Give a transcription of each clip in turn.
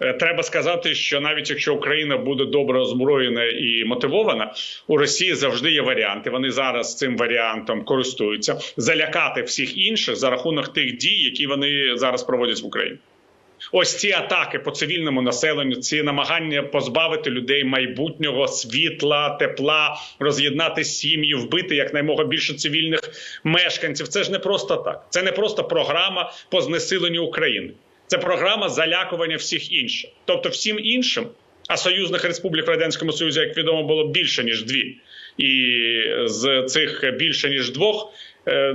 Е, Треба сказати, що навіть якщо Україна буде добре озброєна і мотивована, у Росії завжди є варіанти. Вони зараз цим варіантом користуються залякати всіх інших за рахунок тих дій, які вони зараз проводять в Україні. Ось ці атаки по цивільному населенню, ці намагання позбавити людей майбутнього світла, тепла, роз'єднати сім'ї, вбити якнаймога більше цивільних мешканців. Це ж не просто так. Це не просто програма по знесиленню України. Це програма залякування всіх інших. Тобто, всім іншим, а союзних республік в радянському союзі, як відомо, було більше ніж дві, і з цих більше ніж двох. е,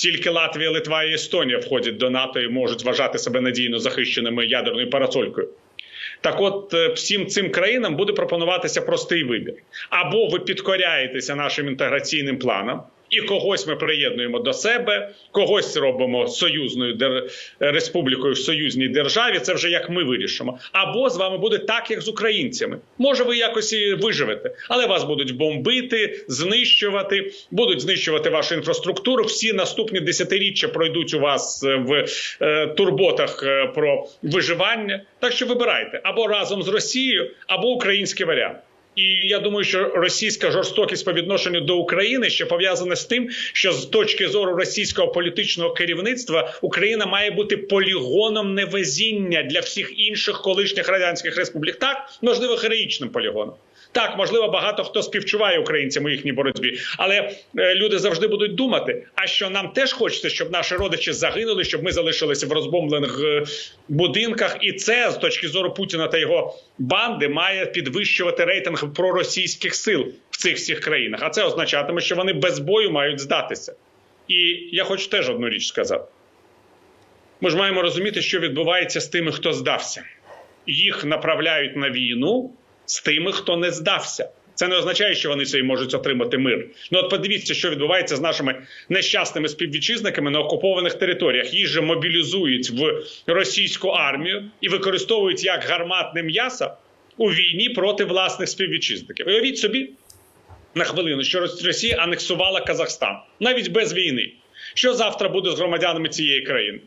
тільки Латвія, Литва і Естонія входять до НАТО і можуть вважати себе надійно захищеними ядерною парасолькою. Так, от е, всім цим країнам буде пропонуватися простий вибір: або ви підкоряєтеся нашим інтеграційним планам, і когось ми приєднуємо до себе, когось робимо союзною дер... республікою в союзній державі. Це вже як ми вирішимо. Або з вами буде так, як з українцями. Може, ви якось і виживете, але вас будуть бомбити, знищувати, будуть знищувати вашу інфраструктуру. Всі наступні десятиріччя пройдуть у вас е, в е, турботах е, про виживання. Так що вибирайте або разом з Росією, або український варіант. І я думаю, що російська жорстокість по відношенню до України ще пов'язана з тим, що з точки зору російського політичного керівництва Україна має бути полігоном невезіння для всіх інших колишніх радянських республік. Так можливо, героїчним полігоном. Так, можливо, багато хто співчуває українцям у їхній боротьбі, але е, люди завжди будуть думати: а що нам теж хочеться, щоб наші родичі загинули, щоб ми залишилися в розбомблених е, будинках, і це з точки зору Путіна та його банди має підвищувати рейтинг проросійських сил в цих всіх країнах. А це означатиме, що вони без бою мають здатися. І я хочу теж одну річ сказати: ми ж маємо розуміти, що відбувається з тими, хто здався. Їх направляють на війну з тими, хто не здався. Це не означає, що вони собі можуть отримати мир. Ну от подивіться, що відбувається з нашими нещасними співвітчизниками на окупованих територіях. Їх же мобілізують в російську армію і використовують як гарматне м'ясо у війні проти власних співвітчизників. Уявіть собі на хвилину, що Росія анексувала Казахстан навіть без війни. Що завтра буде з громадянами цієї країни?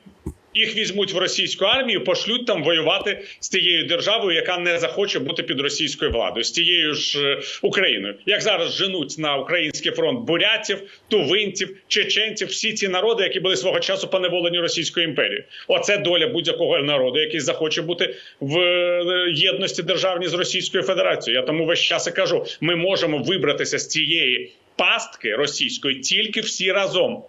Їх візьмуть в російську армію, пошлють там воювати з тією державою, яка не захоче бути під російською владою, з тією ж е, Україною. Як зараз женуть на український фронт бурятів, тувинців, чеченців, всі ці народи, які були свого часу поневолені Російською імперією. Оце доля будь-якого народу, який захоче бути в е, єдності державній з Російською Федерацією. Я тому весь час і кажу: ми можемо вибратися з цієї пастки російської тільки всі разом.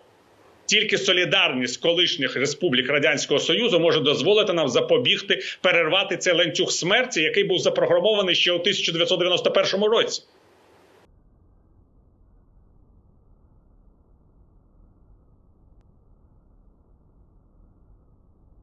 Тільки солідарність колишніх республік радянського союзу може дозволити нам запобігти перервати цей ланцюг смерті, який був запрограмований ще у 1991 році.